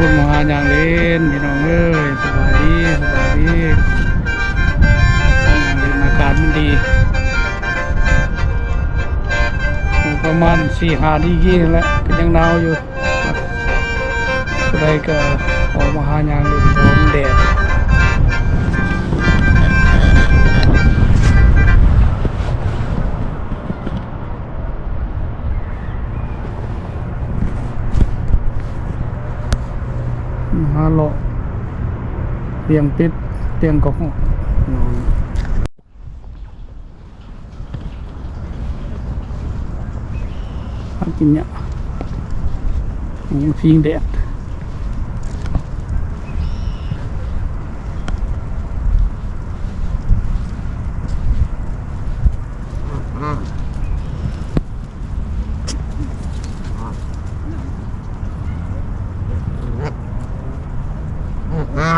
วันนี้ลุงพูดมหาอย่างเล่นพี่น้องเอ้ยสวัสดีสวัสดียางเล่นอาการมันดี ประมาณสี่ห้าดีกี่แล้วก็ยังหนาวอยู่ใครก็ออกมาหาอย่างเล่น ตียงติดเตียงก็นอนกินเนี่ยฟิงแดดอา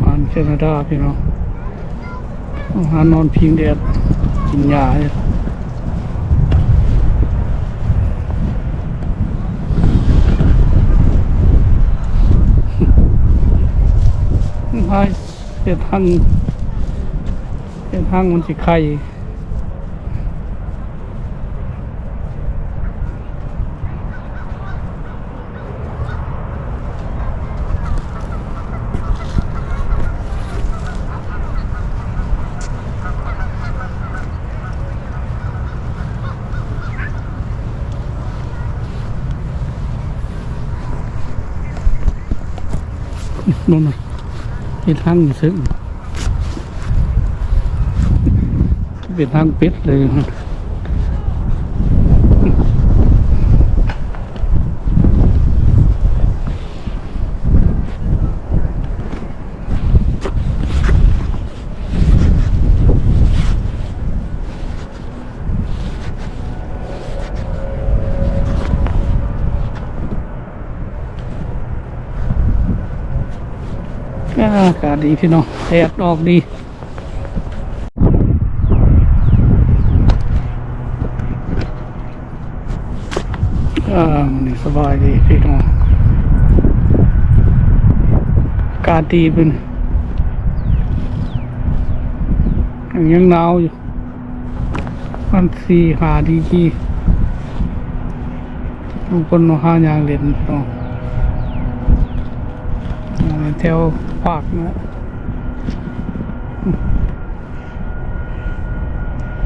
หารแค นาดาพี่น้องอาหานอนพิงแดดกินยาเนี่ยไอ้เป็นทางเป็นทางมันสิไข่ นู่นน่ะเป็นทางซึ่งเป็นทางปิดเลย อากาศดีพี่น้องแดดออกดีอ่ามันนี่สบายดีพี่น้องอากาศดีเป็นยังหนาวอยู่มันสี่หาดีกีทุกคนมาหาอย่างเล่นพี่น้อง แถวภาคนะ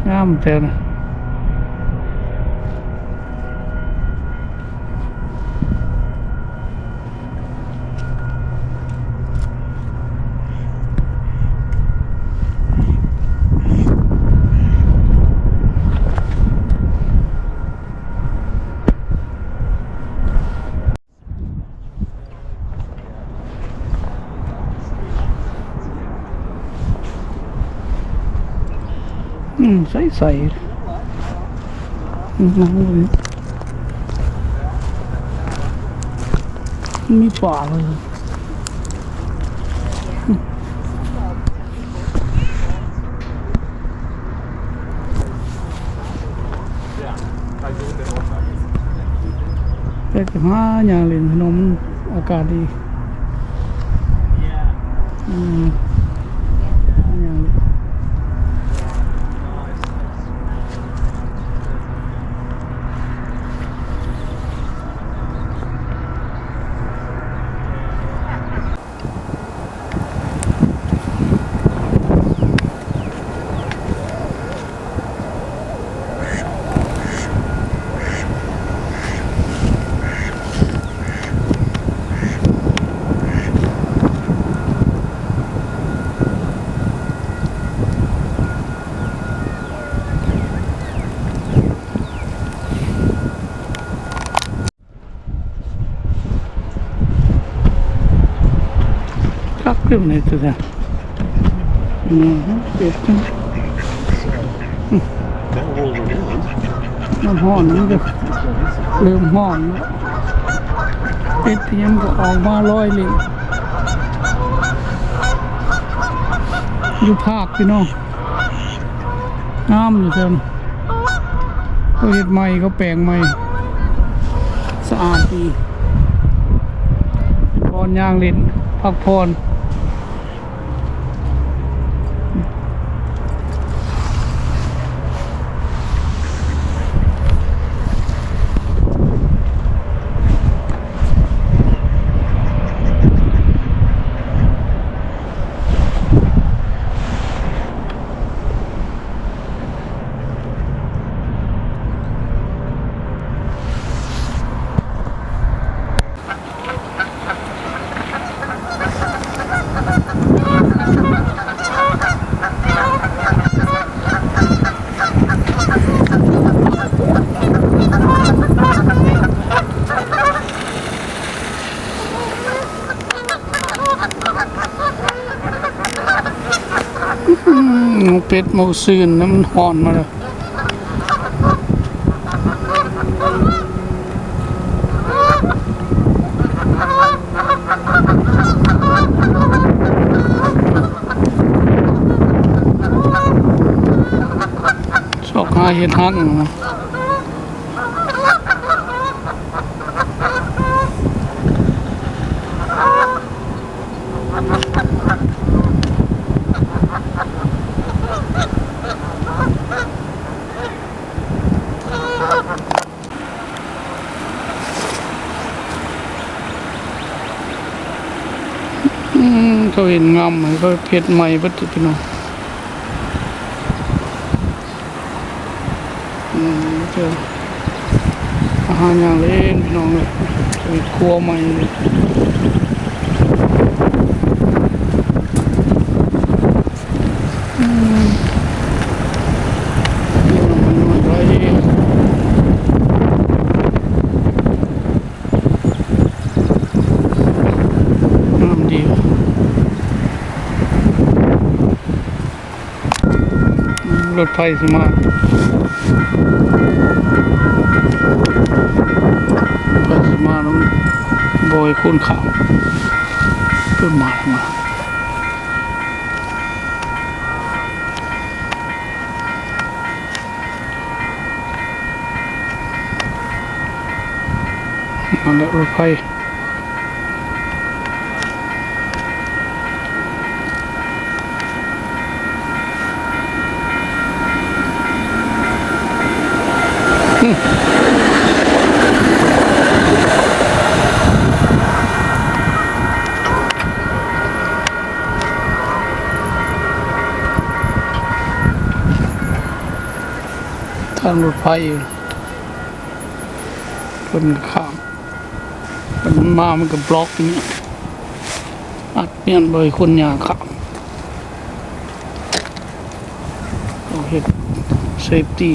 งามเลยมีป่าเลยแต่จะ หาอย่างเล่นขนมอากาศ คักขึ้นในตัวเนี่ยอืมเป็ดจัง That wall around. มันห่อนมันก็เริ่มห่อนแล้วเป็ดเทียมก็ออกมาลอยเลยอยู่ภาคพี่น้องงามอยู่เชิญเขาเห็ดใหม่เขาแปลงใหม่สะอาดดีพรยางเล่นพักพร อืม เป็ดหมูซื่นน้ำมันห่อนมาเลยชอบหาเห็ดหักนะ เขาเห็นงามเขาเพียรใหม่เบัดพี่น้องอืมเจออาหารอย่างเล่นพี่น้องเลยชีครัวใหม่เลยอืมมันไว้งามดีว่ะอืม รถไฟสิมาก็จะมาน้องบอยคุณเขาเพิ่มมามามาแล้วรถไฟ ทางรถไฟอยู่เพิ่นข้ามมันมามันก็บล็อกนี้อัดเนี่ยโดยคนยางข้ามเอาเห็ดเซฟตี้